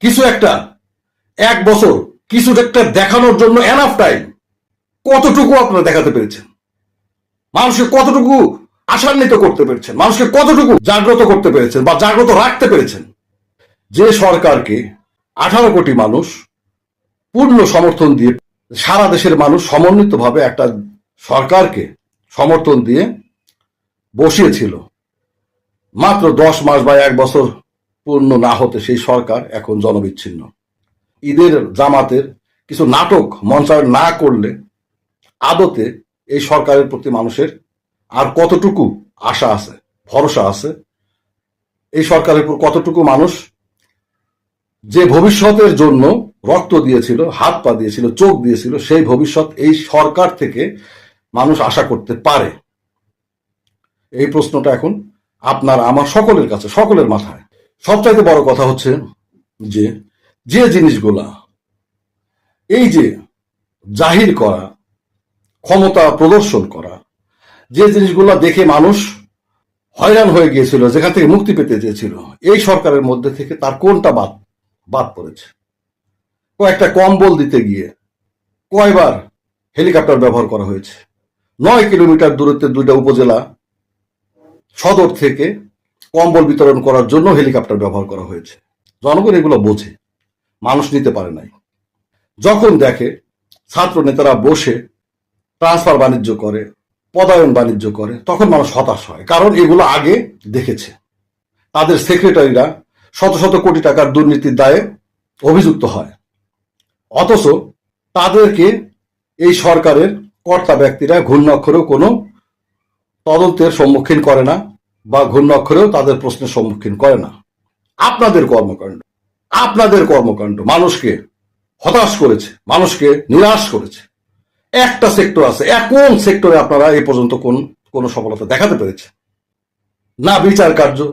কিছু একটা, এক বছর, কিছু একটা দেখানোর জন্য এনাফ টাইম কতটুকু আপনারা দেখাতে পেরেছেন? মানুষকে কতটুকু আশান্বিত করতে পেরেছেন? মানুষকে কতটুকু জাগ্রত করতে পেরেছেন বা জাগ্রত রাখতে পেরেছেন? যে সরকারকে আঠারো কোটি মানুষ পূর্ণ সমর্থন দিয়ে, সারা দেশের মানুষ সমন্বিতভাবে একটা সরকারকে সমর্থন দিয়ে বসিয়েছিল। মাত্র দশ মাস বা এক বছর পূর্ণ না হতে সেই সরকার এখন জনবিচ্ছিন্ন। ঈদের জামাতের কিছু নাটক মঞ্চায়ন না করলে আদতে এই সরকারের প্রতি মানুষের আর কতটুকু আশা আছে, ভরসা আছে, এই সরকারের উপর কতটুকু মানুষ যে ভবিষ্যতের জন্য রক্ত দিয়েছিল, হাত পা দিয়েছিল, চোখ দিয়েছিল, সেই ভবিষ্যৎ এই সরকার থেকে মানুষ আশা করতে পারে? এই প্রশ্নটা এখন আপনার, আমার সকলের কাছে, সকলের মাথায়। সবচাইতে বড় কথা হচ্ছে যে যে জিনিসগুলা এই যে জাহির করা, ক্ষমতা প্রদর্শন করা, যে জিনিসগুলো দেখে মানুষ হয়রান হয়ে গিয়েছিল, যেখান থেকে মুক্তি পেতে চেয়েছিল, এই সরকারের মধ্যে থেকে তার কোনটা বাদ বাদ পড়েছে? কয়েকটা কম্বল দিতে গিয়ে কয়বার হেলিকপ্টার ব্যবহার করা হয়েছে? নয় কিলোমিটার দূরত্বের দুইটা উপজেলা সদর থেকে কম্বল বিতরণ করার জন্য হেলিকপ্টার ব্যবহার করা হয়েছে। জনগণ এগুলো বোঝে। মানুষ নিতে পারে নাই। যখন দেখে ছাত্র নেতারা বসে, ট্রান্সফার বাণিজ্য করে, পদায়ন বাণিজ্য করে, তখন মানুষ হতাশ হয়। কারণ এগুলো আগে দেখেছে। তাদের সেক্রেটারিরা শত শত কোটি টাকার দুর্নীতির দায়ে অভিযুক্ত হয়। অথচ তাদেরকে এই সরকারের কর্তা ব্যক্তিরা ঘূর্ণাক্ষরেও কোনো তদন্তের সম্মুখীন করে না। বা ঘূর্ণাক্ষরেও তাদের প্রশ্নের সম্মুখীন করে না। আপনাদের কর্মকাণ্ড। আপনাদের কর্মকাণ্ড। মানুষকে হতাশ করেছে। মানুষকে নিরাশ করেছে। একটা সেক্টর আছে। কোন সেক্টরে আপনারা এ পর্যন্ত কোন কোন সফলতা দেখাতে পেরেছে না বিচার কার্য,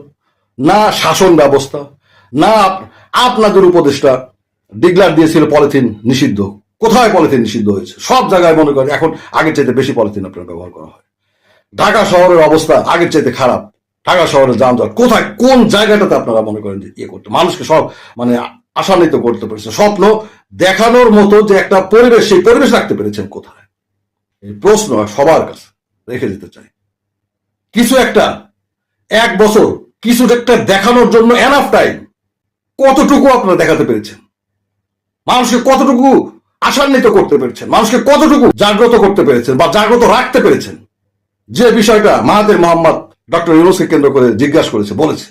না শাসন ব্যবস্থা, না আপনাদের উপদেষ্টা ডিগলার দিয়েছিল পলিথিন নিষিদ্ধ। কোথায় পলিথিন নিষিদ্ধ হয়েছে? সব জায়গায় মনে করেন এখন আগের চাইতে বেশি পলিথিন আপনার ব্যবহার করা হয়। ঢাকা শহরের অবস্থা আগের চাইতে খারাপ। ঢাকা শহরের যানজট কোথায়? কোন জায়গাটাতে আপনারা মনে করেন ইয়ে করতে মানুষকে সব মানে আশান্বিত করতে পেরেছে, স্বপ্ন দেখানোর মতো যে একটা পরিবেশ, সেই পরিবেশ রাখতে পেরেছেন কোথায়? প্রশ্ন সবার কাছে রেখে দিতে চাই। কিছু একটা, এক বছর কিছু একটা দেখানোর জন্য এনাফ টাইম কতটুকু আপনারা দেখাতে পেরেছেন? মানুষকে কতটুকু আশান্বিত করতে পেরেছেন? মানুষকে কতটুকু জাগ্রত করতে পেরেছেন বা জাগ্রত রাখতে পেরেছেন? যে বিষয়টা মাহাতের মোহাম্মদ ডক্টর ইউনুসকে কেন্দ্র করে জিজ্ঞাসা করেছে বলেছে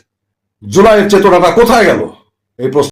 জুলাইয়ের চেতনাটা কোথায় গেল? এই প্রশ্ন